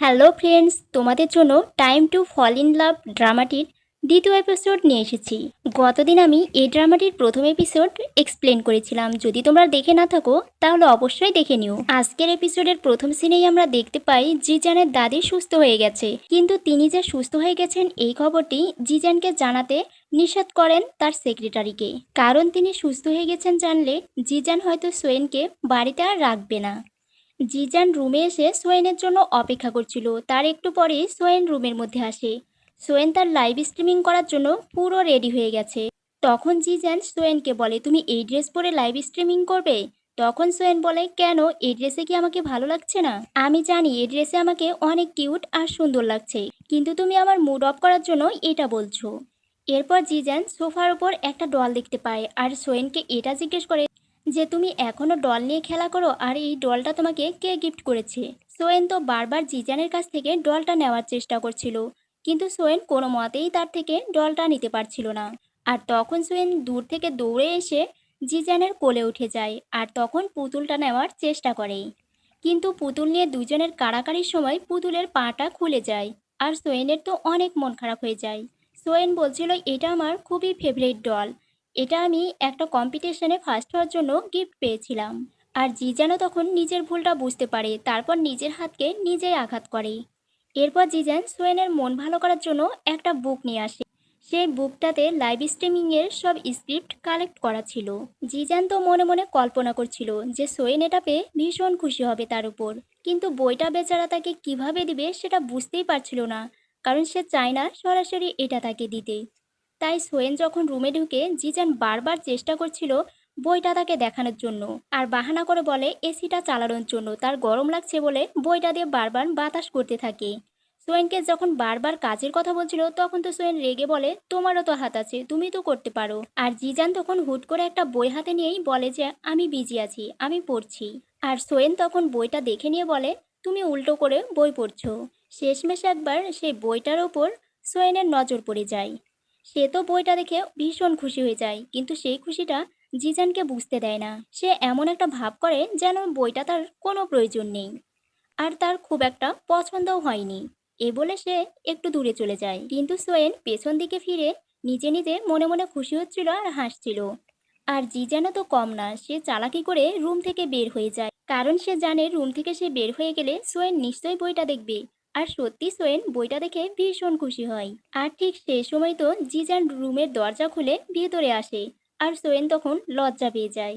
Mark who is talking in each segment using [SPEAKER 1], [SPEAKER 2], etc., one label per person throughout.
[SPEAKER 1] Hello friends, তোমাদের জন্য time to fall in love ড্রামাটির দ্বিতীয় এপিসোড নিয়ে এসেছি। গতদিন আমি এই ড্রামাটির প্রথম এপিসোড এক্সপ্লেন করেছিলাম। যদি তোমরা দেখে না থাকো, তাহলে অবশ্যই দেখে নিও। আজকের এপিসোডের প্রথম সিনেই আমরা দেখতে পাই জিজানের দাদি সুস্থ হয়ে গেছে। কিন্তু তিনি যে সুস্থ হয়ে গেছেন, এই খবরটি জিজানকে জানাতে নিষেধ করেন তার সেক্রেটারিকে কারণ তিনি সুস্থ হয়ে গেছেন জানলে জিজান হয়তো সোয়েনকে বাড়িতে আর রাখবে না। জিজান রুমে এসে সোয়েনের জন্য অপেক্ষা করছিল। তার একটু পরে সোয়েন রুমের মধ্যে আসে। সোয়েন তার লাইভ স্ট্রিমিং করার জন্য পুরো রেডি হয়ে গেছে। তখন জিজান সোয়েনকে বলে, তুমি এই ড্রেস পরে লাইভ স্ট্রিমিং করবে? তখন সোয়েন বলে, কেন? এই ড্রেসে কি আমাকে ভালো লাগছে না? আমি জানি, এই ড্রেসে আমাকে অনেক কিউট আর সুন্দর লাগছে, কিন্তু তুমি আমার মুড অফ করার জন্য এটা বলছো। এরপর জিজান সোফার উপর একটা ডল দেখতে পায়, আর সোয়েনকে এটা জিজ্ঞেস করে যে তুমি এখনও ডল নিয়ে খেলা করো আর এই ডলটা তোমাকে কে গিফট করেছে? সোয়েন তো বারবার জিজানের কাছ থেকে ডলটা নেওয়ার চেষ্টা করছিল, কিন্তু সোয়েন কোনো মতেই তার থেকে ডলটা নিতে পারছিল না। আর তখন সোয়েন দূর থেকে দৌড়ে এসে জিজানের কোলে উঠে যায় আর তখন পুতুলটা নেওয়ার চেষ্টা করে। কিন্তু পুতুল নিয়ে দুজনের কাড়াকাড়ির সময় পুতুলের পাটা খুলে যায় আর সোয়েনের তো অনেক মন খারাপ হয়ে যায়। সোয়েন বলছিল, এটা আমার খুবই ফেভারিট ডল এটা আমি একটা কম্পিটিশনে ফার্স্ট হওয়ার জন্য গিফট পেয়েছিলাম। আর জিজানও তখন নিজের ভুলটা বুঝতে পারে, তারপর নিজের হাতকে নিজেই আঘাত করে। এরপর জিজান সোয়েনের মন ভালো করার জন্য একটা বুক নিয়ে আসে। সেই বুকটাতে লাইভ স্ট্রিমিংয়ের সব স্ক্রিপ্ট কালেক্ট করা ছিল। জিজান তো মনে মনে কল্পনা করছিল যে সোয়েন এটা পেয়ে ভীষণ খুশি হবে তার উপর। কিন্তু বইটা বেচারা তাকে কীভাবে দিবে সেটা বুঝতেই পারছিল না, কারণ সে চায় না সরাসরি এটা তাকে দিতে। তাই সোয়েন যখন রুমে ঢুকে জিজান বারবার চেষ্টা করছিল বইটা তাকে দেখানোর জন্য। আর বাহানা করে বলে, এসিটা চালানোর জন্য, তার গরম লাগছে বলে বইটা দিয়ে বারবার বাতাস করতে থাকে। সোয়েনকে যখন বারবার কাজের কথা বলছিল, তখন তো সোয়েন রেগে বলে, তোমারও তো হাত আছে, তুমি তো করতে পারো। আর জিজান তখন হুট করে একটা বই হাতে নিয়েই বলে যে, আমি বিজি আছি, আমি পড়ছি। আর সোয়েন তখন বইটা দেখে নিয়ে বলে, তুমি উল্টো করে বই পড়ছো। শেষমেশ একবার সেই বইটার ওপর সোয়েনের নজর পড়ে যায়। সে তো বইটা দেখে ভীষণ খুশি হয়ে যায়, কিন্তু সেই খুশিটা জিজানকে বুঝতে দেয় না। সে এমন একটা ভাব করে যেন বইটা তার কোনো প্রয়োজন নেই। আর তার খুব একটা পছন্দও হয়নি। এ বলে সে একটু দূরে চলে যায়। কিন্তু সোয়েন পেছন দিকে ফিরে নিজে নিজে মনে মনে খুশি হচ্ছিল আর হাসছিল। আর জি জিজানও তো কম না, সে চালাকি করে রুম থেকে বের হয়ে যায়। কারণ সে জানে রুম থেকে সে বের হয়ে গেলে সোয়েন নিশ্চয়ই বইটা দেখবে। আর সত্যি সোয়েন বইটা দেখে ভীষণ খুশি হয়। আর ঠিক সেই সময় তো জিজান রুমের দরজা খুলে ভেতরে আসে আর সোয়েন তখন লজ্জা পেয়ে যায়।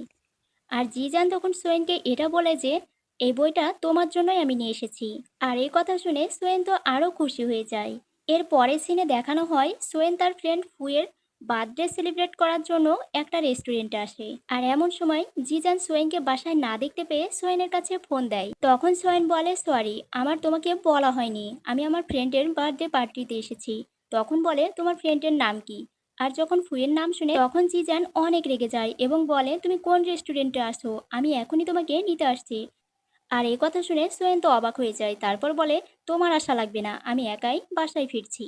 [SPEAKER 1] আর জিজান তখন সোয়েনকে এটা বলে যে, এই বইটা তোমার জন্যই আমি নিয়ে এসেছি। আর এই কথা শুনে সোয়েন তো আরও খুশি হয়ে যায়। এর পরের সিনে দেখানো হয় সোয়েন তার ফ্রেন্ড ফুয়ের বার্থডে সেলিব্রেট করার জন্য একটা রেস্টুরেন্টে আসে। আর এমন সময় জিজান সোয়েনকে বাসায় না দেখতে পেয়ে সোয়েনের কাছে ফোন দেয়। তখন সোয়েন বলে, সরি, আমার তোমাকে বলা হয়নি। আমি আমার ফ্রেন্ডের বার্থডে পার্টিতে এসেছি। তখন বলে, তোমার ফ্রেন্ডের নাম কি? আর যখন ফুয়ের নাম শুনে, তখন জিজান অনেক রেগে যায় এবং বলে, তুমি কোন রেস্টুরেন্টে আসো? আমি এখনই তোমাকে নিতে আসছি। আর এই কথা শুনে সোয়েন তো অবাক হয়ে যায়। তারপর বলে, তোমার আশা লাগবে না, আমি একাই বাসায় ফিরছি।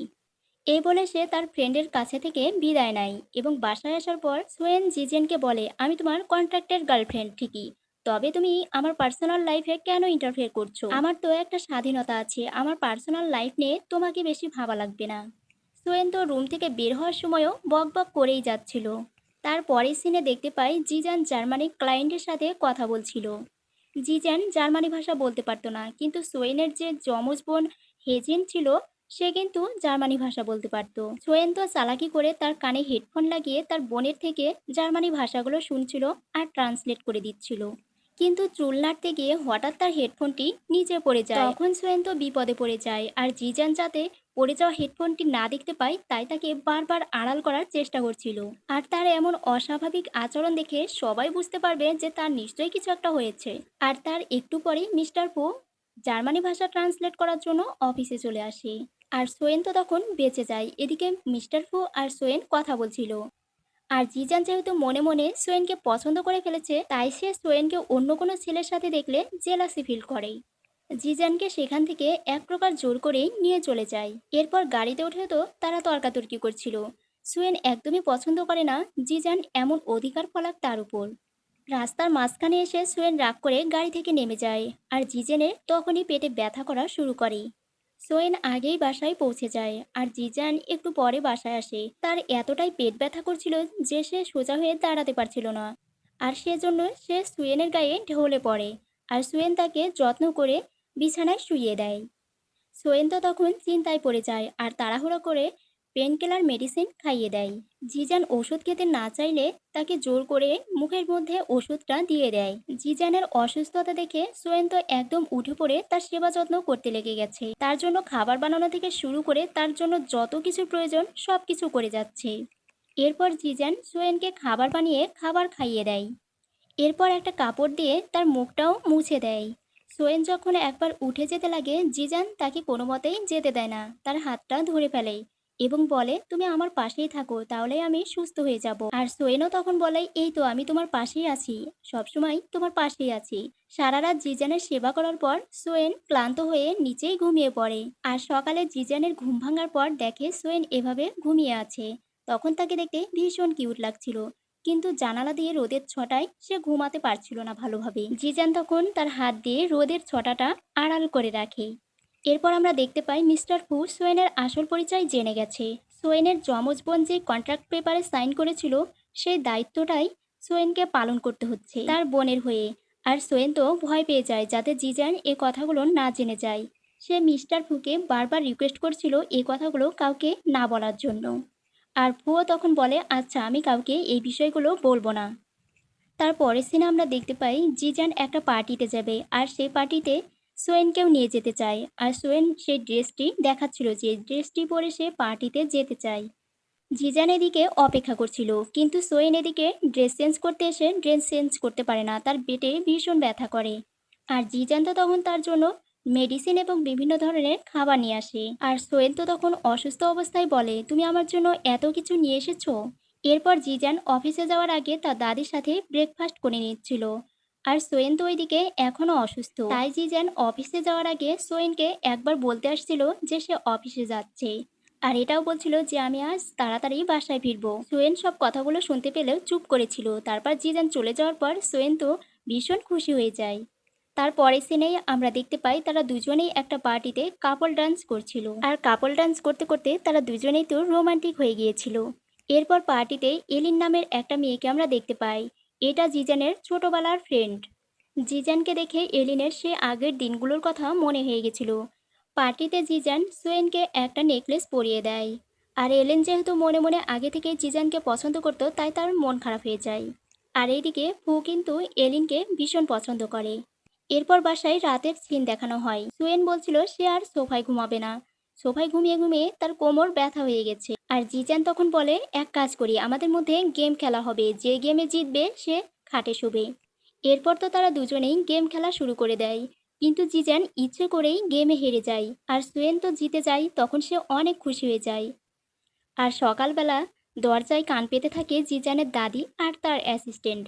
[SPEAKER 1] এই বলে সে তার ফ্রেন্ডের কাছে থেকে বিদায় নেয় এবং বাসায় আসার পর সোয়েন জিজেনকে বলে, আমি তোমার কন্ট্রাক্টের গার্লফ্রেন্ড, ঠিকই। তবে তুমি আমার পার্সোনাল লাইফে কেন ইন্টারফেয়ার করছ? আমার তো একটা স্বাধীনতা আছে। আমার পার্সোনাল লাইফ নিয়ে তোমাকে বেশি ভাবা লাগবে না। সোয়েন তো রুম থেকে বের হওয়ার সময়ও বক বক করেই যাচ্ছিল। তার পরের সিনে দেখতে পাই জিজান জার্মানি ক্লায়েন্টের সাথে কথা বলছিল। জিজান জার্মানি ভাষা বলতে পারতো না, কিন্তু সোয়েনের যে যমজ বোন হেজেন ছিল সে কিন্তু জার্মানি ভাষা বলতে পারতো। সোয়েন তো চালাকি করে তার কানে হেডফোন লাগিয়ে তার বোনের থেকে জার্মানি ভাষাগুলো শুনছিল আর ট্রান্সলেট করে দিচ্ছিল। কিন্তু চুল নাড়তে গিয়ে হঠাৎ তার হেডফোনটি নিচে পড়ে যায়। তখন সোয়েন তো বিপদে পড়ে যায় আর জিজান যাতে পড়ে যাওয়া হেডফোনটি না দেখতে পায়, তাই তাকে বারবার আড়াল করার চেষ্টা করছিল। আর তার এমন অস্বাভাবিক আচরণ দেখে সবাই বুঝতে পারবে যে তার নিশ্চয়ই কিছু একটা হয়েছে। আর তার একটু পরেই মিস্টার পো জার্মানি ভাষা ট্রান্সলেট করার জন্য অফিসে চলে আসে। আর সোয়েন তো তখন বেঁচে যায়। এদিকে মিস্টার ফু আর সোয়েন কথা বলছিল। আর জিজান যেহেতু মনে মনে সোয়েনকে পছন্দ করে ফেলেছে, তাই সে সোয়েনকে অন্য কোনো ছেলের সাথে দেখলে জেলাসি ফিল করে জিজানকে সেখান থেকে এক প্রকার জোর করেই নিয়ে চলে যায়। এরপর গাড়িতে উঠে তো তারা তর্কাতর্কি করছিল। সোয়েন একদমই পছন্দ করে না জিজান এমন অধিকার ফলাক তার উপর। রাস্তার মাঝখানে এসে সোয়েন রাগ করে গাড়ি থেকে নেমে যায়। আর জিজেনের তখনই পেটে ব্যথা করা শুরু করে সোয়েন আগেই বাসায় পৌঁছে যায় আর জিজান একটু পরে বাসায় আসে। তার এতটাই পেট ব্যথা করছিল যে সে সোজা হয়ে দাঁড়াতে পারছিল না। আর সেজন্য সে সুয়েনের গায়ে ঢলে পড়ে আর সুয়েন তাকে যত্ন করে বিছানায় শুইয়ে দেয়। সোয়েন তো তখন চিন্তায় পড়ে যায় আর তাড়াহুড়ো করে পেন কিলার মেডিসিন খাইয়ে দেয়। জিজান ওষুধ খেতে না চাইলে তাকে জোর করে মুখের মধ্যে ওষুধটা দিয়ে দেয়। জিজানের অসুস্থতা দেখে সোয়েন তো একদম উঠে পড়ে তার সেবা যত্ন করতে লেগে গেছে। তার জন্য খাবার বানানো থেকে শুরু করে তার জন্য যত কিছু প্রয়োজন সব কিছু করে যাচ্ছে। এরপর জিজান সোয়েনকে খাবার বানিয়ে খাবার খাইয়ে দেয়। এরপর একটা কাপড় দিয়ে তার মুখটাও মুছে দেয়। সোয়েন যখন একবার উঠে যেতে লাগে, জিজান তাকে কোনো মতেই যেতে দেয় না। তার হাতটা ধরে ফেলে। এবং বলে, তুমি আমার পাশেই থাকো, তাহলে আমি সুস্থ হয়ে যাব। আর সোয়েনও তখন বলে, এই তো, আমি তোমার পাশেই আছি। সবসময় তোমার পাশেই আছি। সারা রাত জিজানের সেবা করার পর সোয়েন ক্লান্ত হয়ে নিচেই ঘুমিয়ে পড়ে। আর সকালে জিজানের ঘুম ভাঙার পর দেখে সোয়েন এভাবে ঘুমিয়ে আছে। তখন তাকে দেখতে ভীষণ কিউট লাগছিল। কিন্তু জানালা দিয়ে রোদের ছটায় সে ঘুমাতে পারছিল না ভালোভাবে। জিজান তখন তার হাত দিয়ে রোদের ছটাটা আড়াল করে রাখে। এরপর আমরা দেখতে পাই মিস্টার ফু সোয়েনের আসল পরিচয় জেনে গেছে। সোয়েনের যমজ বোন যে কন্ট্রাক্ট পেপারে সাইন করেছিল, সেই দায়িত্বটাই সোয়েনকে পালন করতে হচ্ছে তার বোনের হয়ে। আর সোয়েন তো ভয় পেয়ে যায় যাতে জিজান এ কথাগুলো না জেনে যায়। সে মিস্টার ফুকে বারবার রিকোয়েস্ট করছিল এই কথাগুলো কাউকে না বলার জন্য। আর ফুও তখন বলে আচ্ছা আমি কাউকে এই বিষয়গুলো বলব না। তার পরের সিনে আমরা দেখতে পাই জিজান একটা পার্টিতে যাবে। আর সেই পার্টিতে সোয়েনকেও নিয়ে যেতে চায়। আর সোয়েন সেই ড্রেসটি দেখাচ্ছিল যে ড্রেসটি পরে সে পার্টিতে যেতে চায়। জিজান এদিকে অপেক্ষা করছিল, কিন্তু সোয়েন এদিকে ড্রেস চেঞ্জ করতে এসে ড্রেস চেঞ্জ করতে পারে না, তার পেটে ভীষণ ব্যথা করে। আর জিজান তো তখন তার জন্য মেডিসিন এবং বিভিন্ন ধরনের খাবার নিয়ে আসে। আর সোয়েন তো তখন অসুস্থ অবস্থায় বলে, তুমি আমার জন্য এত কিছু নিয়ে এসেছ? এরপর জিজান অফিসে যাওয়ার আগে তার দাদির সাথে ব্রেকফাস্ট করে নিচ্ছিল। আর সোয়েন তো ওইদিকে এখনও অসুস্থ। তাই জিজান অফিসে যাওয়ার আগে সোয়েনকে একবার বলতে আসছিল যে সে অফিসে যাচ্ছে। আর এটাও বলছিল যে আমি আজ তাড়াতাড়ি বাসায় ফিরবো। সোয়েন সব কথাগুলো শুনতে পেলেও চুপ করেছিল। তারপর জিজান চলে যাওয়ার পর সোয়েন তো ভীষণ খুশি হয়ে যায়। তার পরের সিনেই আমরা দেখতে পাই তারা দুজনেই একটা পার্টিতে কাপল ডান্স করছিল। আর কাপল ডান্স করতে করতে তারা দুজনেই তো রোমান্টিক হয়ে গিয়েছিল। এরপর পার্টিতে এলিন নামের একটা মেয়েকে আমরা দেখতে পাই। এটা জিজানের ছোটবেলার ফ্রেন্ড জিজানকে দেখে এলিনের সে আগের দিনগুলোর কথা মনে হয়ে গেছিল। পার্টিতে জিজান সোয়েনকে একটা নেকলেস পরিয়ে দেয়। আর এলেন যেহেতু মনে মনে আগে থেকে জিজানকে পছন্দ করতো, তাই তার মন খারাপ হয়ে যায়। আর এইদিকে ফু কিন্তু এলিনকে ভীষণ পছন্দ করে। এরপর বাসায় রাতের সিন দেখানো হয়। সোয়েন বলছিল, সে আর সোফায় ঘুমাবে না। সোফায় ঘুমিয়ে ঘুমিয়ে তার কোমর ব্যথা হয়ে গেছে। আর জিজান তখন বলে, এক কাজ করি, আমাদের মধ্যে গেম খেলা হবে। যে গেমে জিতবে, সে খাটে শোবে। এরপর তো তারা দুজনেই গেম খেলা শুরু করে দেয়। কিন্তু জিজান ইচ্ছে করেই গেমে হেরে যায়। আর সুয়েন তো জিতে যায়, তখন সে অনেক খুশি হয়ে যায়। আর সকালবেলা দরজায় কান পেতে থাকে জিজানের দাদি আর তার অ্যাসিস্ট্যান্ট।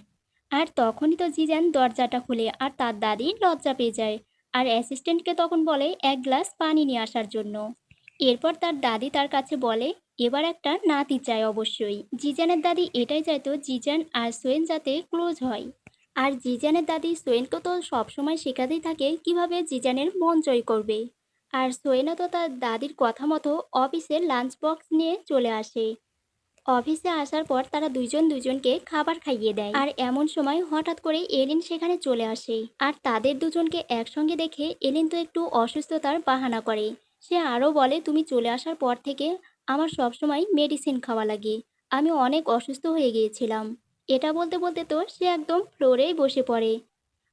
[SPEAKER 1] আর তখনই তো জিজান দরজাটা খুলে আর তার দাদি লজ্জা পেয়ে যায়। আর অ্যাসিস্ট্যান্টকে তখন বলে, এক গ্লাস পানি নিয়ে আসার জন্য। এরপর তার দাদি তার কাছে বলে, এবার একটা নাতি চাই অবশ্যই। জিজানের দাদি এটাই চাইতো জিজান আর সোয়েন যাতে ক্লোজ হয়। আর জিজানের দাদি সোয়েনকে তো সবসময় শেখাতেই থাকে কীভাবে জিজানের মন জয় করবে। আর সোয়েনও তো তার দাদির কথা মতো অফিসে লাঞ্চ বক্স নিয়ে চলে আসে। অফিসে আসার পর তারা দুজন দুজনকে খাবার খাইয়ে দেয়। আর এমন সময় হঠাৎ করে এলিন সেখানে চলে আসে। আর তাদের দুজনকে একসঙ্গে দেখে এলিন তো একটু অসুস্থতার বাহানা করে। সে আরও বলে, তুমি চলে আসার পর থেকে আমার সবসময় মেডিসিন খাওয়া লাগে। আমি অনেক অসুস্থ হয়ে গিয়েছিলাম। এটা বলতে বলতে তো সে একদম ফ্লোরেই বসে পড়ে।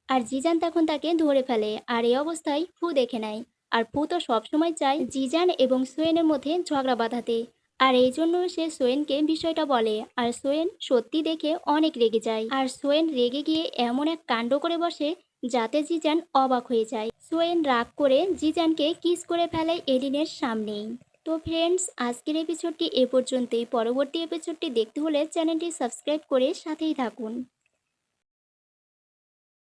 [SPEAKER 1] আর জিজান তখন তাকে ধরে ফেলে আর এই অবস্থায় ফু দেখে নেয়। আর ফু তো সবসময় চায় জিজান এবং সোয়েনের মধ্যে ঝগড়া বাঁধাতে। আর এই জন্য সে সোয়েনকে বিষয়টা বলে। আর সোয়েন সত্যি দেখে অনেক রেগে যায়। আর সোয়েন রেগে গিয়ে এমন এক কাণ্ড করে বসে, যাতে জিজান অবাক হয়ে যায়। সোয়েন রাগ করে জিজানকে কিস করে ফেলে এলিনের সামনেই। তো ফ্রেন্ডস আজকের এপিসোডটি এ পর্যন্তই। পরবর্তী এপিসোডটি দেখতে হলে চ্যানেলটি সাবস্ক্রাইব করে সাথেই থাকুন।